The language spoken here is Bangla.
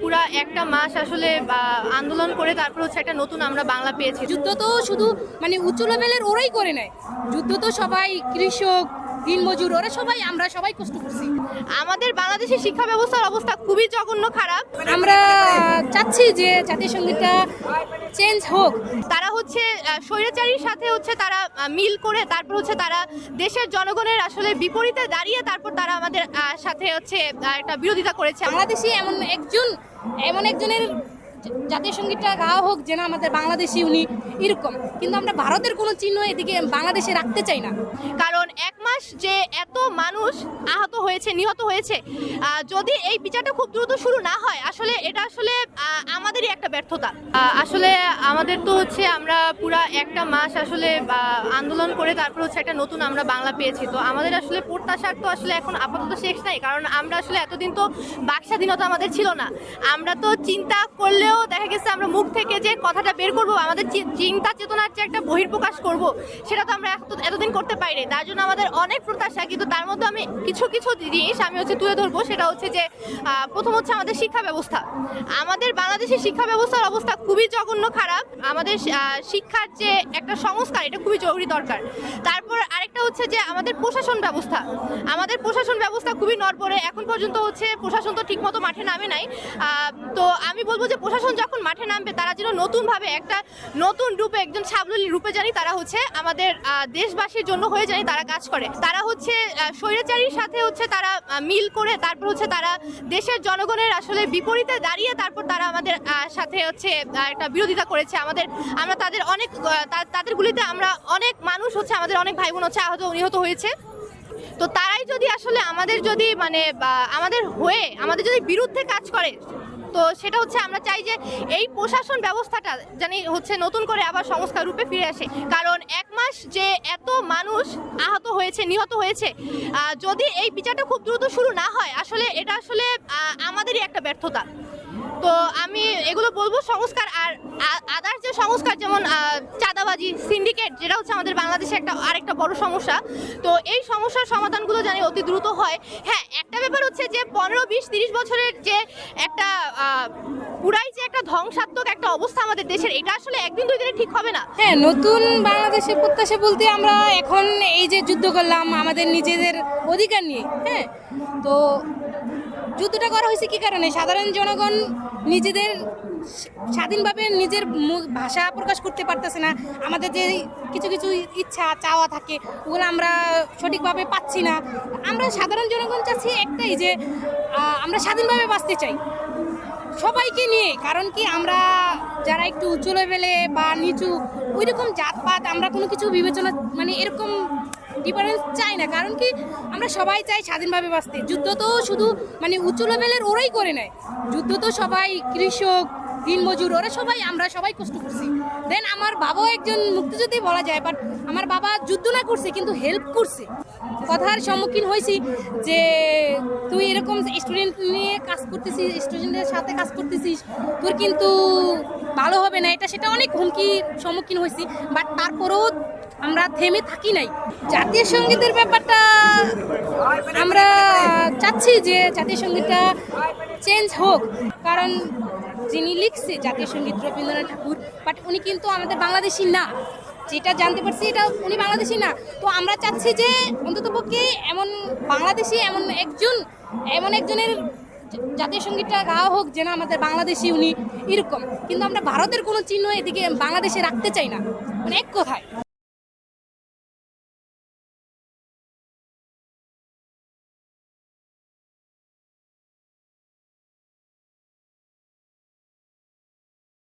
পুরা একটা মাস আসলে আন্দোলন করে তারপর হচ্ছে একটা নতুন আমরা বাংলা পেয়েছি। যুদ্ধ তো শুধু মানে উচ্চ লেভেলের ওরাই করে নেয়। যুদ্ধ তো সবাই কৃষক দিনমজুর ওরা সবাই আমরা সবাই কষ্ট করছি। আমাদের বাংলাদেশের শিক্ষা ব্যবস্থার অবস্থা খুবই জঘন্য খারাপ। আমরা চাচ্ছি যে জাতীয় সঙ্গীতটা চেঞ্জ হোক। তারা হচ্ছে স্বৈরাচারীর সাথে হচ্ছে তারা মিল করে তারপর হচ্ছে তারা দেশের জনগণের আসলে বিপরীতে দাঁড়িয়ে তারপর তারা আমাদের সাথে হচ্ছে একটা বিরোধিতা করেছে। বাংলাদেশে এমন একজন, এমন একজনের জাতীয় সঙ্গীতটা গাওয়া হোক, যেন আমাদের বাংলাদেশি উনি এরকম। কিন্তু আমরা ভারতের কোনো চিহ্ন এদিকে বাংলাদেশে রাখতে চাই না। কারণ এক মাস যে এত মানুষ আহত হয়েছে, নিহত হয়েছে যদি এই বিচারটা খুব দ্রুত শুরু না হয়, আসলে এটা আসলে আমাদেরই একটা ব্যর্থতা। আসলে আমাদের তো হচ্ছে আমরা পুরা একটা মাস আসলে আন্দোলন করে তারপর হচ্ছে একটা নতুন আমরা বাংলা পেয়েছি। তো আমাদের আসলে প্রত্যাশার তো আসলে এখন আপাতত শেষ নাই, কারণ আমরা আসলে এতদিন তো বাক স্বাধীনতা আমাদের ছিল না। আমরা তো চিন্তা করলেও দেখা গেছে আমরা মুখ থেকে যে কথাটা বের করব, আমাদের চিন্তা চেতনার যে একটা বহির্প্রকাশ করব, সেটা তো আমরা এত- এতদিন করতে পারিনি। তার জন্য আমাদের অনেক প্রত্যাশা, কিন্তু তার মধ্যে আমি কিছু কিছু জিনিস আমি হচ্ছে তুলে ধরবো, সেটা হচ্ছে যে প্রথম হচ্ছে আমাদের শিক্ষা ব্যবস্থা। আমাদের বাংলাদেশের শিক্ষা ব্যবস্থার অবস্থা খুবই জঘন্য খারাপ। আমাদের শিক্ষার যে একটা সংস্কার, এটা খুবই জরুরি দরকার। তারপর আরেকটা হচ্ছে যে, আমাদের প্রশাসন ব্যবস্থা। আমাদের প্রশাসন ব্যবস্থা খুবই নড়বড়ে। এখন পর্যন্ত হচ্ছে প্রশাসন তো ঠিকমতো মাঠে নামে নাই। তো আমি বলব যে, প্রশাসন যখন মাঠে নামবে, তারা যেন নতুনভাবে একটা নতুন রূপে একজন সাবলীল রূপে জানি তারা হচ্ছে আমাদের দেশবাসীর জন্য হয়ে জানি তারা কাজ করে। তারা হচ্ছে স্বৈরাচারীর সাথে হচ্ছে তারা মিল করে তারপর হচ্ছে তারা দেশের জনগণের আসলে বিপরীতে দাঁড়িয়ে তারপর তারা আমাদের সাথে হচ্ছে একটা বিরোধিতা করেছে আমাদের। আমরা তাদের অনেক তাদের গুলিতে আমরা অনেক মানুষ হচ্ছে আমাদের অনেক ভাই বোন হচ্ছে আহত, নিহত হয়েছে। তো তারাই যদি আসলে আমাদের যদি মানে আমাদের হয়ে, আমাদের যদি বিরুদ্ধে কাজ করে তো সেটা হচ্ছে আমরা চাই যে এই প্রশাসন ব্যবস্থাটা জানি হচ্ছে নতুন করে আবার সংস্কার রূপে ফিরে আসে। কারণ এক মাস যে এত মানুষ আহত হয়েছে, নিহত হয়েছে যদি এই বিচারটা খুব দ্রুত শুরু না হয়, আসলে এটা আসলে আমাদেরই একটা ব্যর্থতা। তো আমি এগুলো বলব সংস্কার আর আদার্স যে সংস্কার, যেমন চাঁদাবাজি, সিন্ডিকেট, যেটা হচ্ছে আমাদের বাংলাদেশে একটা, আরেকটা বড় সমস্যা। তো এই সমস্যার সমাধানগুলো জানি অতি দ্রুত হয়। হ্যাঁ একটা ব্যাপার হচ্ছে যে পনেরো, বিশ, তিরিশ বছরের যে একটা পুরাই যে একটা ধ্বংসাত্মক একটা অবস্থা আমাদের দেশের, এটা আসলে একদিন দুই দিনে ঠিক হবে না। হ্যাঁ নতুন বাংলাদেশের প্রত্যাশা বলতে আমরা এখন এই যে যুদ্ধ করলাম, আমাদের নিজেদের অধিকার নিয়ে হ্যাঁ? তো যুদ্ধটা করা হয়েছে কি কারণে? সাধারণ জনগণ নিজেদের স্বাধীনভাবে নিজের ভাষা প্রকাশ করতে পারতেছে না। আমাদের যে কিছু কিছু ইচ্ছা, চাওয়া থাকে, ওগুলো আমরা সঠিকভাবে পাচ্ছি না। আমরা সাধারণ জনগণ চাচ্ছি একটাই যে আমরা স্বাধীনভাবে বাঁচতে চাই। সবাইকে নিয়ে, কারণ কি আমরা যারা একটু উঁচু লেভেলে বা নিচু ওই রকম জাতপাত, আমরা কোনো কিছু বিবেচনা মানে এরকম ডিফারেন্স চাই না। কারণ কি, আমরা সবাই চাই স্বাধীনভাবে বাঁচতে। যুদ্ধ তো শুধু মানে উঁচু লেভেলের ওরাই করে নেয়। যুদ্ধ তো সবাই, কৃষক দিনমজুর ওরা সবাই, আমরা সবাই কষ্ট করছি। দেন আমার বাবাও একজন মুক্তিযোদ্ধী বলা যায় বাট আমার বাবা যুদ্ধ না করছে, কিন্তু হেল্প করছে। কথার সম্মুখীন হয়েছি যে, তুই এরকম স্টুডেন্ট নিয়ে কাজ করতেছিস স্টুডেন্টের সাথে কাজ করতেছিস, তোর কিন্তু ভালো হবে না। এটা সেটা অনেক হুমকির সম্মুখীন হয়েছি বাট তারপরেও আমরা থেমে থাকি নাই। জাতীয় সঙ্গীতের ব্যাপারটা আমরা চাচ্ছি যে জাতীয় সঙ্গীতটা চেঞ্জ হোক। কারণ যিনি লিখছে জাতীয় সংগীত রবীন্দ্রনাথ ঠাকুর বাট উনি কিন্তু আমাদের বাংলাদেশি না। যেটা জানতে পারছি এটা উনি বাংলাদেশি না। তো আমরা চাচ্ছি যে অন্ততপক্ষে এমন বাংলাদেশি, এমন একজন, এমন একজনের জাতীয় সঙ্গীতটা গাওয়া হোক যেন আমাদের বাংলাদেশি উনি এরকম। কিন্তু আমরা ভারতের কোনো চিহ্ন এদিকে বাংলাদেশে রাখতে চাই না। মানে এক কথায়।